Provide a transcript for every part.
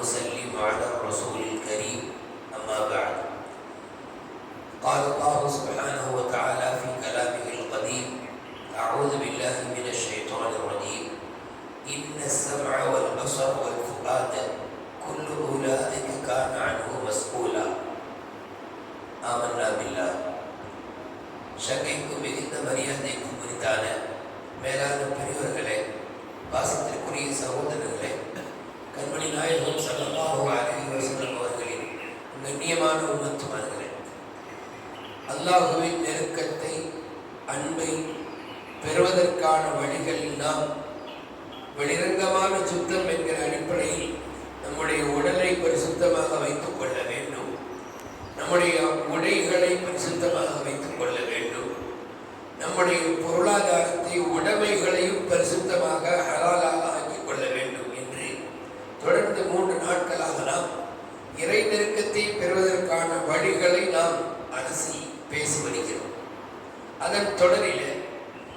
ونسلم على الرسول الكريم أما بعد قال الله سبحانه وتعالى في كلامه القديم أعوذ بالله من الشيطان الرجيم إن السمع والبصر والفؤاد كل أولئك كان عنه مسؤولا آمنا بالله சங்கைக்கும் மிகுந்த மரியாதைக்கும் உரித்தான மேலான பெரியவர்களே வாசத்திற்குரிய சகோதரர்களே கண்மணி நாயகம் சல்லல்லாஹு அலைஹி வஸல்லம் அவர்களின் கண்ணியமான உம்மத்துமார்களே. அல்லாஹுவின் நெருக்கத்தை அன்பை பெறுவதற்கான வழிகள் நாம் வெளிரங்கமான சுத்தம் என்கிற அடிப்படையில் நம்முடைய உடலை பரிசுத்தமாக வைத்துக் கொள்ள வேண்டும். நம்முடைய உடைகளை பரிசுத்தமாக வைத்துக் கொள்ள வேண்டும். நம்முடைய பொருளாதாரத்தை உடைமைகளையும் பரிசுத்தமாக ஹலால் ஆக்கிக் கொள்ள வேண்டும் என்று தொடர்ந்து மூன்று நாட்களாக நாம் இறை நெருக்கத்தை பெறுவதற்கான வழிகளை நாம் அலசி பேசி வருகிறோம். அதன் தொடரில்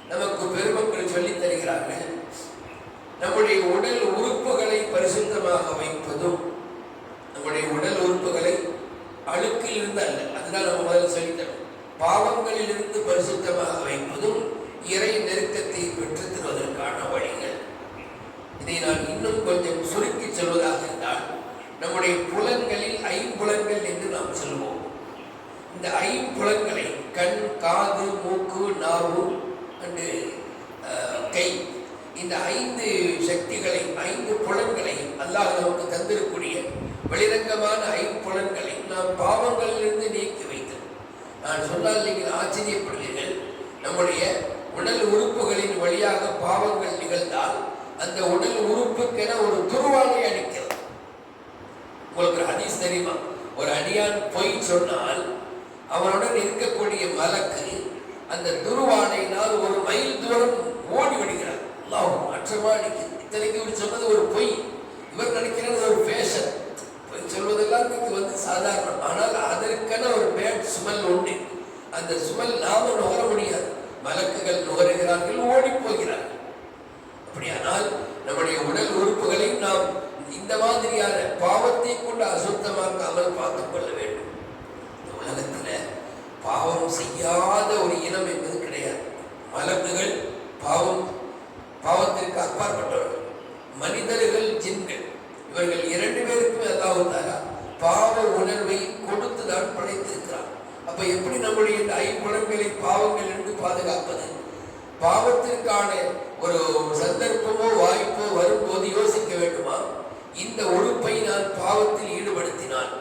நமக்கு பெருமக்கள் சொல்லித் தருகிறார்கள் நம்முடைய உடல் உறுப்புகளை பரிசுத்தமாக வைப்பதும் நம்முடைய உடல் உறுப்புகளை அழுக்கில் இருந்து அல்ல. அதுதான் நம்ம முதல்ல சொல்லித்தரும் பாவங்களிலிருந்து பரிசுத்தமாக வைப்பதும் இறை நெருக்கத்தை பெற்றுத் தருவதற்கான வழிகள். இதை நான் இன்னும் கொஞ்சம் சுருக்கி சொல்வதாக இருந்தால் நம்முடைய புலன்களில் ஐம்புலன்கள் என்று நாம் செல்வோம் இந்த ஐம்புலங்களை கண் காது மூக்கு நாவு அண்டு கை இந்த ஐந்து சக்திகளை ஐந்து புலன்களை அல்லாஹ் நமக்கு தந்திருக்கூடிய வெளிரங்கமான ஐம்புலன்களை நாம் பாவங்களிலிருந்து நீக்கி வைத்தது. நான் சொன்னால் நீங்கள் ஆச்சரியப்படுவீர்கள். நம்முடைய உடல் உறுப்புகளின் வழியாக பாவங்கள் நிகழ்ந்தால் அந்த உடல் உறுப்புக்கென ஒரு துருவாலை அடிக்கிறது. உங்களுக்கு ஹதீஸ் தெரியுமா? ஒரு அடியான் பொய் சொன்னால் அவனுடன் இருக்கக்கூடிய மலக்கு அந்த துருவானையினால் ஒரு மைல் தூரம் ஓடி விடுகிறார் லாபம் மாற்றமா இத்தனைக்கு இவர் சொன்னது ஒரு பொய். இவர் நினைக்கிறது ஒரு ஃபேஷன் பொய் சொல்வதெல்லாம் இது வந்து சாதாரணம். ஆனால் அதற்கென ஒரு பேட் சுமல் உண்டு. அந்த சுமல் நாம நுகர முடியாது. மலக்குகள் நுகருகிறார்கள் ஓடி போகிறார்கள். அப்படியானால் நம்முடைய உடல் உறுப்புகளை நாம் இந்த மாதிரியான பாவத்தை கொண்டு அசுத்தமாக்காமல் பார்த்துக் கொள்ள வேண்டும். இந்த உலகத்தில் பாவம் செய்யாத ஒரு இனம் என்பது கிடையாது. மலக்குகள் பாவம் பாவத்திற்கு அப்பாற்பட்டவர்கள் மனிதர்கள் ஜின்கள். இவர்கள் இரண்டு பேருக்குமே அல்லாஹ் பாவ உணர்வை கொடுத்துதான் படைத்திருக்கிறார் அப்ப எப்படி நம்முடைய இந்த ஐம்புலன்களை என்று பாதுகாப்பது? பாவத்திற்கான ஒரு சந்தர்ப்பமோ வாய்ப்போ வரும்போது யோசிக்க வேண்டுமா? இந்த உறுப்பை நான் பாவத்தில் ஈடுபடுத்தினால்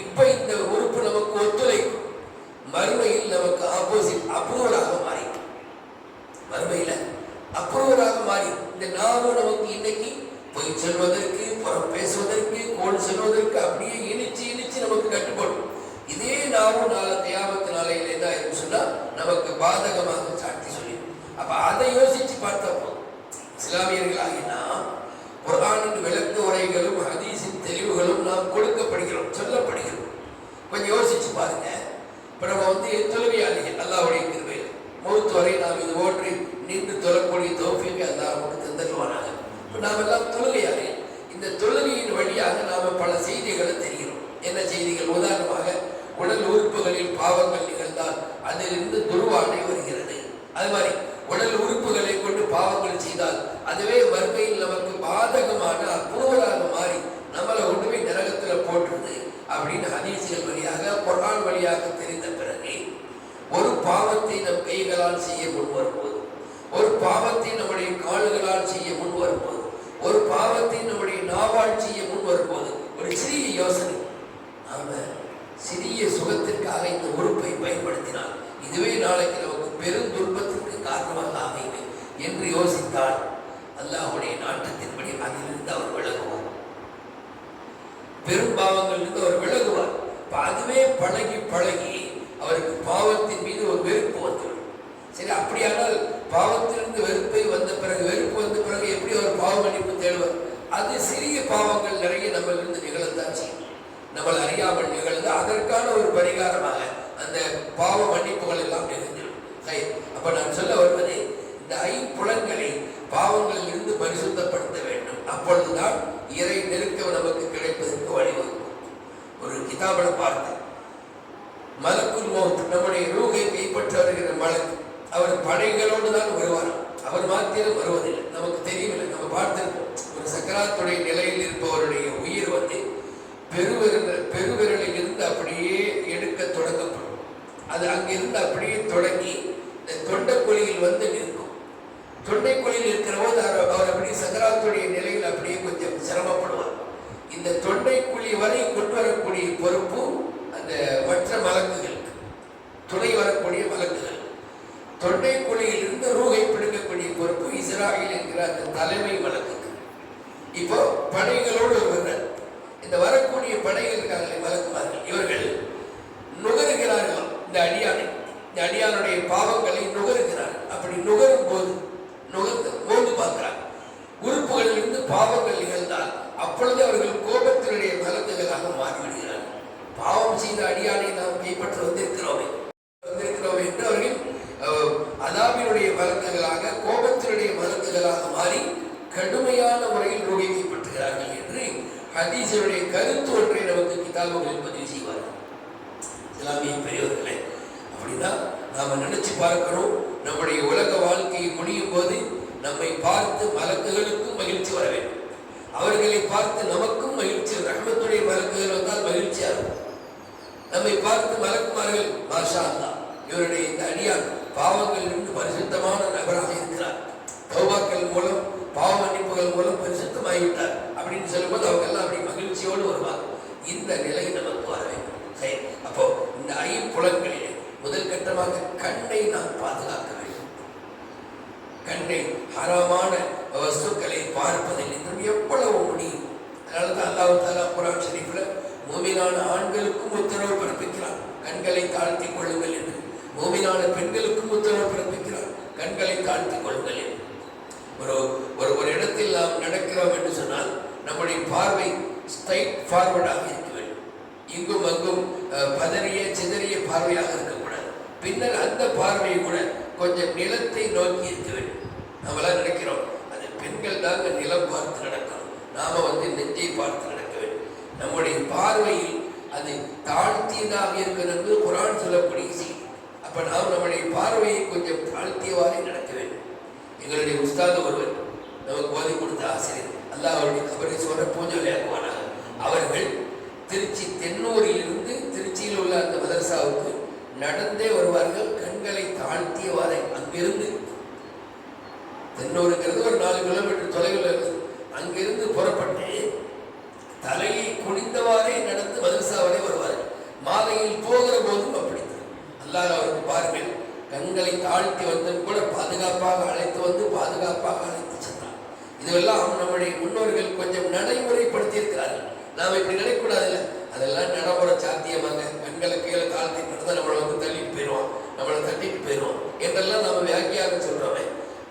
இப்ப இந்த உறுப்பு நமக்கு ஒத்துழைக்கும். மறுமையில் நமக்கு ஆப்போசிட் அப்ரூவலாக மாறி. மறுமையில அப்ரூவலாக மாறி. இந்த நாமும் நமக்கு இன்னைக்கு பொய் சொல்வதற்கு புறம் பேசுவதற்கு கோல் சொல்வதற்கு அப்படியே இனிச்சு இனிச்சு நமக்கு கட்டுப்படும். இதே நாமும் நாள தியாபத்து நாளையில என்ன ஆயிரும் சொன்னா நமக்கு பாதகமாக சாட்டி சொல்லி அப்ப அதை யோசிச்சு பார்த்தா போதும் இஸ்லாமியர்களாகி விளக்கு உரைகளும் ஹதீஸின் தெளிவுகளும் நாம் கொடுக்கப்படுகிறோம் சொல்லப்படுகிறோம். கொஞ்சம் யோசிச்சு பாருங்க. இப்ப நம்ம வந்து தொழுகையாளிகள் அல்லாவுடைய கிருபையில் மௌத்து வரை நாம் இது போன்று நின்று தொழக்கூடிய தோஃபிக்கு அல்லா நமக்கு தந்தருவானாங்க இப்போ நாம் எல்லாம் தொழுகையாளிகள் இந்த தொழுகையின் வழியாக நாம் பல செய்திகளை தெரிகிறோம். என்ன செய்திகள்? உதாரணமாக உடல் உறுப்புகளில் பாவங்கள் நிகழ்ந்தால் அதிலிருந்து துருவாடை வருகிறது. அது மாதிரி உடல் உறுப்புகளை கொண்டு பாவங்கள் செய்தால் அதுவே மறுமையில் நமக்கு பாதகமான அப்புறவராக மாறி நம்மளை ஒன்றுமே நரகத்துல போட்டுருது அப்படின்னு ஹதீசுகள் வழியாக குர்ஆன் வழியாக தெரிந்த பிறகு ஒரு பாவத்தை நம் கைகளால் செய்ய முன் வரும்போது ஒரு பாவத்தை நம்முடைய கால்களால் செய்ய முன் வரும்போது ஒரு பாவத்தை நம்முடைய நாவால் செய்ய முன் வரும்போது ஒரு சிறிய யோசனை. நாம சிறிய சுகத்திற்காக இந்த உறுப்பை பயன்படுத்தினால் இதுவே நாளைக்கு நமக்கு பெரும் துன்பத்திற்கு காரணமாக அமைவு என்று யோசித்தால் அல்லாஹுடைய நாட்டத்தின்படி அதிலிருந்து அவர் விலகுவார். பெரும் பாவங்களிலிருந்து அவர் விலகுவார். இப்ப அதுவே பழகி பழகி அவருக்கு பாவத்தின் மீது ஒரு வெறுப்பு வந்துடும். சரி அப்படியானால் பாவத்திலிருந்து வெறுப்பை வந்த பிறகு வெறுப்பு வந்த பிறகு எப்படி அவர் பாவ மன்னிப்பு தேடுவார்? அது சிறிய பாவங்கள் நிறைய நம்மளிருந்து நிகழத்தான் செய்யும். நம்மளை அறியாமல் நிகழ்ந்து அதற்கான ஒரு பரிகாரமாக அந்த பாவ மன்னிப்புகள் எல்லாம் நிகழ்ந்துடும் சரி அப்ப நான் சொல்ல வருவது இந்த ஐம்புலன்களை பாவங்களில் இருந்து பரிசுத்தப்படுத்த வேண்டும் அப்பொழுதுதான் இறை நெருக்கம் நமக்கு கிடைப்பதற்கு வழிவகுக்கும். ஒரு கிதாபில் பார்த்தேன். மலக்குள் மௌத் நம்முடைய ரூகை கைப்பற்ற வருகிற மலக்கு அவர் படைகளோடு தான் வருவார். அவர் மாத்திரம் வருவதில்லை. நமக்கு தெரியவில்லை நம்ம பார்த்திருக்கோம் ஒரு சக்கராத்துடைய நிலையில் இருப்பவருடைய உயிர் வந்து பெருவிரல் பெருவிரலில் இருந்து அப்படியே எடுக்க தொடங்கப்படும். அது அங்கிருந்து அப்படியே தொடங்கி இந்த தொண்டைக்குழியில் வந்து நிற்கும் தொண்டைக்குழியில் இருக்கிற போது அவர் அவர் அப்படியே சக்கராத்துடைய நிலையில் அப்படியே கொஞ்சம் சிரமப்படுவார் இந்த தொண்டைக்குழி வரை கொண்டு வரக்கூடிய பொறுப்பு அந்த மற்ற மலக்குகளுக்கு துணை வரக்கூடிய மலக்குகள் தொண்டை குழியிலிருந்து ரூகை பிடுங்கக்கூடிய பொறுப்பு இஸ்ராயில் என்கிற அந்த தலைமை மலக்குக்கு இப்போ படைகளோடு வருகிறார் இந்த வரக்கூடிய படைகள் இருக்காங்களே மலக்குமார்கள் இவர்கள் நுகருகிறார்கள் இந்த அடியானை இந்த அடியானுடைய பாவங்களை நுகருகிறார் அப்படி நுகரும் போது நுகர்ந்து மோந்து பார்க்கிறார் உறுப்புகளிலிருந்து பாவங்கள் நிகழ்ந்தால் அப்பொழுது அவர்கள் கோபத்தினுடைய மலக்குகளாக மாறிவிடுகிறார்கள் பாவம் செய்த அடியானை நாம் கைப்பற்ற வந்திருக்கிறோமே வந்திருக்கிறோம் என்று அவர்கள் அஹ், அதாபினுடைய மலக்குகளாக கோபத்தினுடைய மலக்குகளாக மாறி கடுமையான முறையில் நோயை கைப்பற்றுகிறார்கள் என்று ஹதீஸனுடைய கருத்து ஒன்றை நமக்கு கிதாபுகளில் பதிவு செய்வார்கள் இஸ்லாமிய பெரியவர்களே அப்படிதான் நாம நினைச்சு பார்க்கிறோம். நம்முடைய உலக வாழ்க்கையை முடியும் போது நம்மை பார்த்து மலக்குகளுக்கும் மகிழ்ச்சி வர வேண்டும். அவர்களை பார்த்து நமக்கும் மகிழ்ச்சி ரஹ்மத்துடைய மலக்குகள் வந்தால் மகிழ்ச்சியா இருக்கும் நம்மை பார்த்து மலக்குமார்கள் மாஷா தான் இவருடைய இந்த அடியான் பாவங்கள் இருந்து பரிசுத்தமான நபராக இருக்கிறார். தௌபாக்கள் மூலம் பாவ மன்னிப்புகள் மூலம் பரிசுத்தமாகிவிட்டார் அப்படின்னு சொல்லும்போது அவங்க எல்லாம் அப்படி மகிழ்ச்சியோடு வருவார் இந்த நிலை நமக்கு வர வேண்டும் சரி அப்போ இந்த ஐம்புலன்களிலே முதல் கட்டமாக கண்ணை நாம் பாதுகாக்க வேண்டும் கண்ணை ஹராமான வஸ்துக்களை பார்ப்பதில் இன்னும் எவ்வளவு முடியும் அதனால தான் அல்லாஹு தாலா குரான் ஷரீஃபில் மூமினான ஆண்களுக்கும் உத்தரவு பிறப்பிக்கிறான். கண்களை தாழ்த்தி கொள்ளுங்கள் என்று. மூமினான பெண்களுக்கும் உத்தரவு பிறப்பிக்கிறான். கண்களை தாழ்த்தி கொள்ளுங்கள் என்று. ஒரு ஒரு ஒரு இடத்தில் நாம் நடக்கிறோம் என்று சொன்னால் நம்முடைய பார்வை ஸ்ட்ரைட் ஃபார்வர்டாக இருக்க வேண்டும். இங்கும் அங்கும் பதறிய சிதறிய பார்வையாக இருக்கக்கூடாது. பின்னர் அந்த பார்வை கூட கொஞ்சம் நிலத்தை நோக்கி இருக்க வேண்டும். நம்மளாம் நினைக்கிறோம் அது பெண்கள் தாங்க நிலம் பார்த்து நடக்கணும். நாம வந்து நெஞ்சை பார்த்து நடக்க வேண்டும். நம்முடைய பார்வையில் அது தாழ்த்தியதாக இருக்கிறது குரான் சொல்லக்கூடிய செய்தி அப்ப நாம் நம்முடைய பார்வையை கொஞ்சம் தாழ்த்தியவாறே நடக்க வேண்டும். எங்களுடைய உஸ்தாது ஒருவர் நமக்கு ஓதி கொடுத்த ஆசிரியர் அல்லாஹ் அவருடைய கபரை சொல்ற பூஜையாக்குவானாக அவர்கள் திருச்சி தென்னூரிலிருந்து திருச்சியில் உள்ள அந்த மதரசாவுக்கு நடந்தே வருவார்கள் கண்களை தாழ்த்தியவாறு. அங்கிருந்து தென்னூருங்கிறது ஒரு நாலு கிலோமீட்டர் தொலைவில் இருக்குது அங்கிருந்து புறப்பட்டு தலையை குனிந்தவாறே நடந்து மதரசா வரை வருவார். மாலையில் போகிற போதும் அப்படித்தான். அல்லாஹ் அவருக்கு பாருங்கள் கண்களை தாழ்த்தி வந்தும் கூட பாதுகாப்பாக அழைத்து வந்து பாதுகாப்பாக அழைத்து சென்றார் இதுவெல்லாம் நம்முடைய முன்னோர்கள் கொஞ்சம் நடைமுறைப்படுத்தி இருக்கிறார்கள் நாம் இப்படி நினைக்கக்கூடாதுல்ல? அதெல்லாம் நடைமுறை சாத்தியமாக கண்களை கீழே தாழ்த்தி நடந்தால் நம்மளை வந்து தள்ளிட்டு போயிடுவோம் நம்மளை தட்டிட்டு போயிடுவோம் என்றெல்லாம் நம்ம வியாக்கியாக சொல்றோமே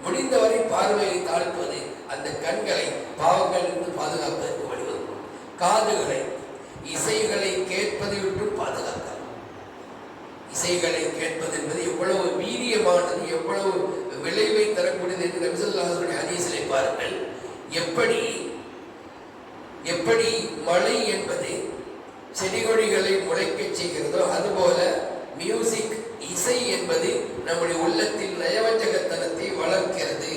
முடிந்தவரை பார்வையை தாழ்த்துவது அந்த கண்களை பாவங்கள் இருந்து பாதுகாப்பதற்கு வழிவகுக்கும் காதுகளை இசைகளை கேட்பதை விட்டு பாதுகாக்கலாம் இசைகளை கேட்பது என்பது எவ்வளவு வீரியமானது எவ்வளவு விளைவை தரக்கூடியது என்று நபிசல்லாசுடைய ஹதீஸிலே பாருங்கள். எப்படி எப்படி மழை என்பது செடிகொடிகளை முளைக்கச் செய்கிறதோ அதுபோல மியூசிக் இசை என்பது நம்முடைய உள்ளத்தில் நயவஞ்சகத்தனத்தை வளர்க்கிறது.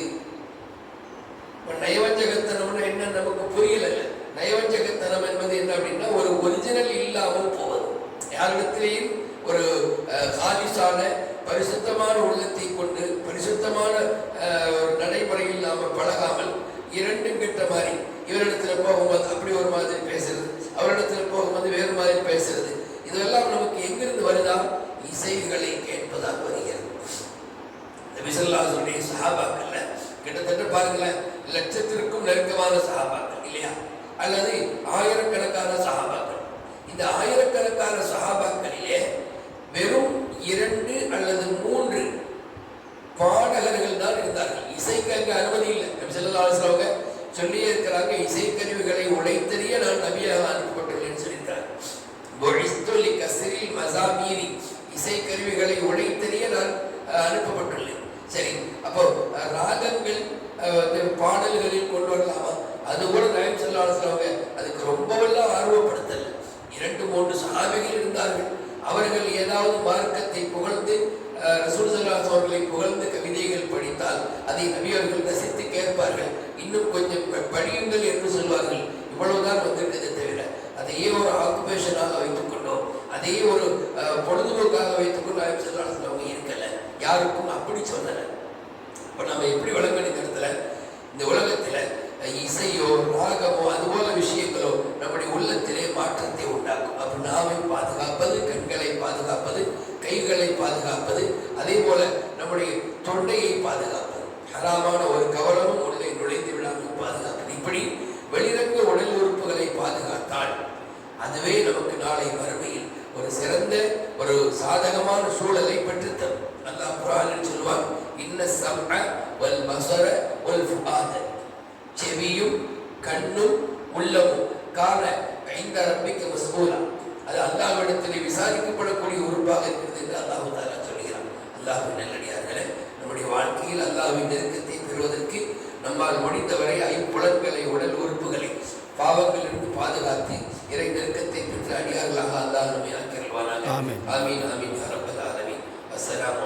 இப்ப நயவஞ்சகத்தனம்னா என்ன நமக்கு புரியல நயவஞ்சகத்தனம் என்பது என்ன அப்படின்னா ஒரு ஒரிஜினல் இல்லாமல் போவது. யாரிடத்திலேயும் ஒரு அஹ், காலிசான பரிசுத்தமான உள்ளத்தை கொண்டு பரிசுத்தமான அஹ், ஒரு நடைமுறையில் நாம பழகாமல் இரண்டும் கெட்ட மாதிரி இடத்துல போகும்போது அப்படி ஒரு மாதிரி பேசுறது அவரிடத்தில் போகும்போது வேறு மாதிரி பேசுறது. இதெல்லாம் நமக்கு எங்கிருந்து வருதா? இசைகளை கேட்பதாக வருகிறது. நபிசல்லாசுடைய சஹாபாக்கள்ல கிட்டத்தட்ட பாருங்களேன் லட்சத்திற்கும் நெருக்கமான சஹாபாக்கள் இல்லையா? அல்லது ஆயிரக்கணக்கான சஹாபாக்கள். இந்த ஆயிரக்கணக்கான சஹாபாக்களிலே வெறும் இரண்டு அல்லது மூன்று பாடகர்கள் தான் இருந்தார்கள். இசைக்கு அங்கே அனுமதி இல்லை. நபிசல்லாசுவங்க சொல்லியிருக்கிறாங்க இசைக்கருவிகளை உழைத்தறிய நான் நபியாக அனுப்பப்பட்டுள்ளேன் சொல்லிட்டார் கசிரில் மசாமீரி இசைக்கருவிகளை உழைத்தறிய நான் அனுப்பப்பட்டுள்ளேன். சரி அப்போ ராகங்கள் பாடல்களில் கொண்டு வரலாமா? அது கூட நயம் செல்லாசலவங்க அதுக்கு ரொம்பவெல்லாம் ஆர்வப்படுத்தல். இரண்டு மூன்று சாமிகள் இருந்தார்கள். அவர்கள் ஏதாவது மார்க்கத்தை புகழ்ந்து ரசூல் சல்லாஸ் அவர்களை புகழ்ந்து கவிதைகள் படித்தால் அதை நபியவர்கள் ரசித்து கேட்பார்கள். இன்னும் கொஞ்சம் படியுங்கள் என்று சொல்வார்கள். இவ்வளவுதான் வந்திருக்கதை தவிர அதையே ஒரு ஆக்குபேஷனாக வைத்துக்கொண்டோம். அதையே ஒரு பொழுதுபோக்காக வைத்துக்கொண்டு ஆய்வு அவங்க இருக்கல. யாருக்கும் அப்படி சொல்லலை. இப்போ நம்ம எப்படி விளங்க இந்த இடத்துல இந்த உலகத்தில் இசையோ ராகமோ அதுபோல விஷயங்களோ நம்முடைய உள்ளத்திலே மாற்றத்தை உண்டாக்கும். அப்படி நாவை பாதுகாப்பது கண்களை பாதுகாப்பது கைகளை பாதுகாப்பது அதே போல அதுவே நமக்கு நாளை வறுமையில் ஒரு சிறந்த ஒரு சாதகமான சூழலை பெற்றுத்தரும். அல்லாஹ் குர்ஆனில் சொல்வார் இன்ன சம்அ வல் பஸர வல் ஃபுஆத செவியும் கண்ணும் உள்ளமும் காண ஐந்த ரப்பிக்க மஸ்பூலா. அது அல்லாஹ்விடத்திலே விசாரிக்கப்படக்கூடிய உறுப்பாக இருக்கிறது என்று அல்லாஹு தாலா சொல்கிறான். அல்லாஹ்வின் நல்லடியார்களே நம்முடைய வாழ்க்கையில் அல்லாஹ்வின் நெருக்கத்தை பெறுவதற்கு நம்மால் முடிந்தவரை ஐம்புலன்களை உடல் உறுப்புகளை பாவங்களிலிருந்து பாதுகாத்து இறை நெருக்கத்தை பெற்ற அடியார்களாக அல்லாஹ் நம்மை ஆக்கிருவானாக ஆமீன் ஆமீன் அரபல் ஆலமீன் அஸ்ஸலாமு